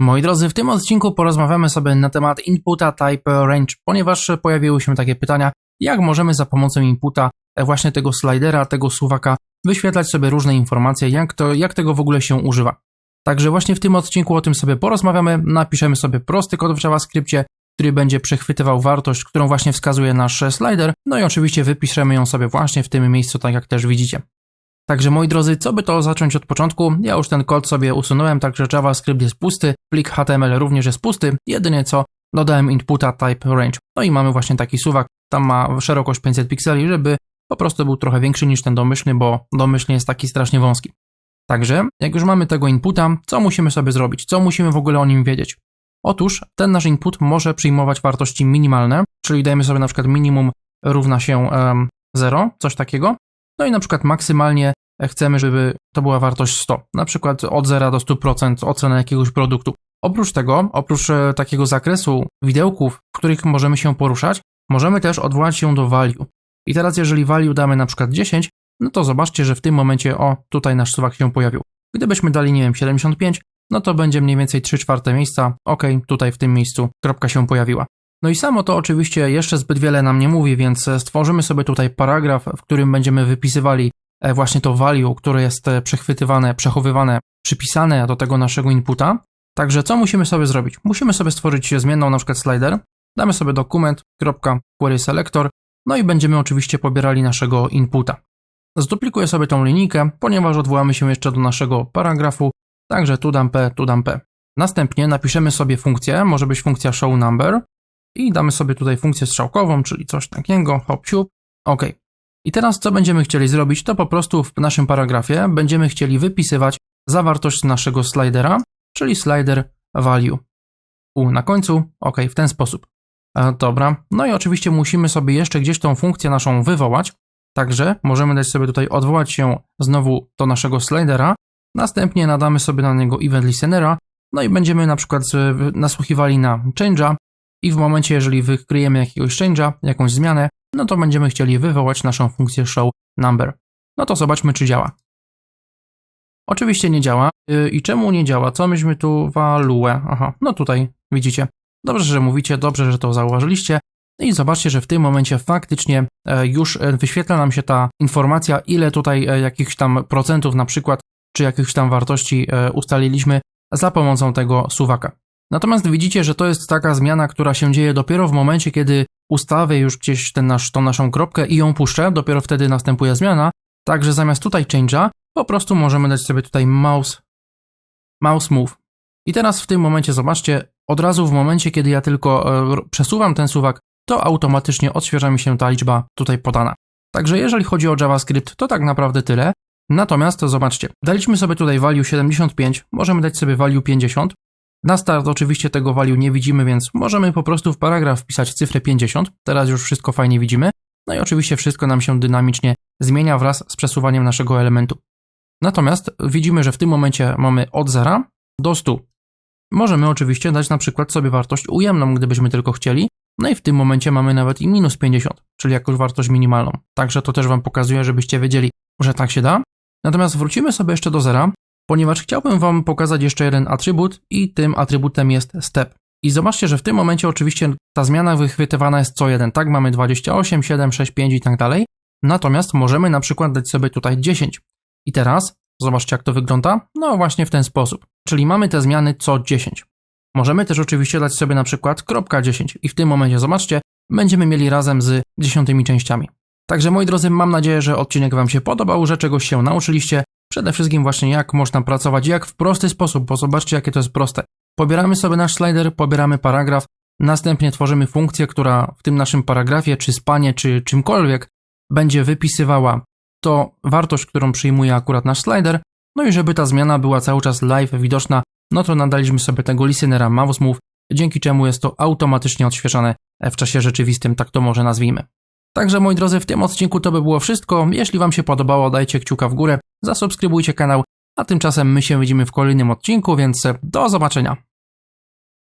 Moi drodzy, w tym odcinku porozmawiamy sobie na temat inputa type range, ponieważ pojawiły się takie pytania, jak możemy za pomocą inputa e, właśnie tego slidera, tego suwaka wyświetlać sobie różne informacje, jak, to, jak tego w ogóle się używa. Także właśnie w tym odcinku o tym sobie porozmawiamy, napiszemy sobie prosty kod w JavaScriptie, który będzie przechwytywał wartość, którą właśnie wskazuje nasz slider, no i oczywiście wypiszemy ją sobie właśnie w tym miejscu, tak jak też widzicie. Także moi drodzy, co by to zacząć od początku? Ja już ten kod sobie usunąłem, także JavaScript jest pusty, plik HTML również jest pusty, jedynie co dodałem inputa type range. No i mamy właśnie taki suwak, tam ma szerokość 500 pikseli, żeby po prostu był trochę większy niż ten domyślny, bo domyślny jest taki strasznie wąski. Także, jak już mamy tego inputa, co musimy sobie zrobić? Co musimy w ogóle o nim wiedzieć? Otóż ten nasz input może przyjmować wartości minimalne, czyli dajemy sobie na przykład minimum równa się um, 0, coś takiego. No i na przykład maksymalnie chcemy, żeby to była wartość 100, na przykład od 0 do 100% oceny jakiegoś produktu. Oprócz tego, oprócz e, takiego zakresu widełków, w których możemy się poruszać, możemy też odwołać się do value. I teraz jeżeli value damy na przykład 10, no to zobaczcie, że w tym momencie, o, tutaj nasz suwak się pojawił. Gdybyśmy dali, nie wiem, 75, no to będzie mniej więcej 3 czwarte miejsca, ok, tutaj w tym miejscu kropka się pojawiła. No i samo to oczywiście jeszcze zbyt wiele nam nie mówi, więc e, stworzymy sobie tutaj paragraf, w którym będziemy wypisywali właśnie to value, które jest e, przechwytywane, przechowywane, przypisane do tego naszego inputa. Także co musimy sobie zrobić? Musimy sobie stworzyć zmienną na przykład slider, damy sobie dokument.querySelector, no i będziemy oczywiście pobierali naszego inputa. Zduplikuję sobie tą linijkę, ponieważ odwołamy się jeszcze do naszego paragrafu, także tu dam p, tu dam p. Następnie napiszemy sobie funkcję, może być funkcja showNumber i damy sobie tutaj funkcję strzałkową, czyli coś takiego, hop, siup, ok. I teraz co będziemy chcieli zrobić, to po prostu w naszym paragrafie będziemy chcieli wypisywać zawartość naszego slidera, czyli slider value. U na końcu, ok, w ten sposób. E, dobra, no i oczywiście musimy sobie jeszcze gdzieś tą funkcję naszą wywołać, także możemy dać sobie tutaj odwołać się znowu do naszego slidera, następnie nadamy sobie na niego event listenera, no i będziemy na przykład nasłuchiwali na change'a i w momencie, jeżeli wykryjemy jakiegoś change'a, jakąś zmianę, no to będziemy chcieli wywołać naszą funkcję show number. No to zobaczmy, czy działa. Oczywiście nie działa. Y, I czemu nie działa? Co myśmy tu value? Aha, no tutaj widzicie. Dobrze, że mówicie, dobrze, że to zauważyliście. I zobaczcie, że w tym momencie faktycznie e, już e, wyświetla nam się ta informacja, ile tutaj e, jakichś tam procentów na przykład, czy jakichś tam wartości ustaliliśmy za pomocą tego suwaka. Natomiast widzicie, że to jest taka zmiana, która się dzieje dopiero w momencie, kiedy ustawię już gdzieś ten nasz, tą naszą kropkę i ją puszczę, dopiero wtedy następuje zmiana. Także zamiast tutaj change'a, po prostu możemy dać sobie tutaj mouse, mouse move. I teraz w tym momencie zobaczcie, od razu w momencie, kiedy ja tylko e, przesuwam ten suwak, to automatycznie odświeża mi się ta liczba tutaj podana. Także jeżeli chodzi o JavaScript, to tak naprawdę tyle. Natomiast zobaczcie, daliśmy sobie tutaj value 75, możemy dać sobie value 50. Na start oczywiście tego value nie widzimy, więc możemy po prostu w paragraf wpisać cyfrę 50. Teraz już wszystko fajnie widzimy. No i oczywiście wszystko nam się dynamicznie zmienia wraz z przesuwaniem naszego elementu. Natomiast widzimy, że w tym momencie mamy od 0 do 100. Możemy oczywiście dać na przykład sobie wartość ujemną, gdybyśmy tylko chcieli, no i w tym momencie mamy nawet i minus 50, czyli jakąś wartość minimalną. Także to też Wam pokazuje, żebyście wiedzieli, że tak się da. Natomiast wrócimy sobie jeszcze do zera, ponieważ chciałbym Wam pokazać jeszcze jeden atrybut i tym atrybutem jest step. I zobaczcie, że w tym momencie oczywiście ta zmiana wychwytywana jest co jeden, tak? Mamy 28, 7, 6, 5 i tak dalej. Natomiast możemy na przykład dać sobie tutaj 10. I teraz zobaczcie jak to wygląda. No właśnie w ten sposób. Czyli mamy te zmiany co 10. Możemy też oczywiście dać sobie na przykład kropka 10 i w tym momencie zobaczcie, będziemy mieli razem z dziesiątymi częściami. Także moi drodzy, mam nadzieję, że odcinek Wam się podobał, że czegoś się nauczyliście. Przede wszystkim właśnie jak można pracować, jak w prosty sposób, bo zobaczcie jakie to jest proste. Pobieramy sobie nasz slider, pobieramy paragraf, następnie tworzymy funkcję, która w tym naszym paragrafie, czy spanie, czy czymkolwiek, będzie wypisywała to wartość, którą przyjmuje akurat nasz slider, no i żeby ta zmiana była cały czas live widoczna, no to nadaliśmy sobie tego listenera mouse move, dzięki czemu jest to automatycznie odświeżane w czasie rzeczywistym, tak to może nazwijmy. Także moi drodzy, w tym odcinku to by było wszystko. Jeśli Wam się podobało, dajcie kciuka w górę, zasubskrybujcie kanał, a tymczasem my się widzimy w kolejnym odcinku, więc do zobaczenia.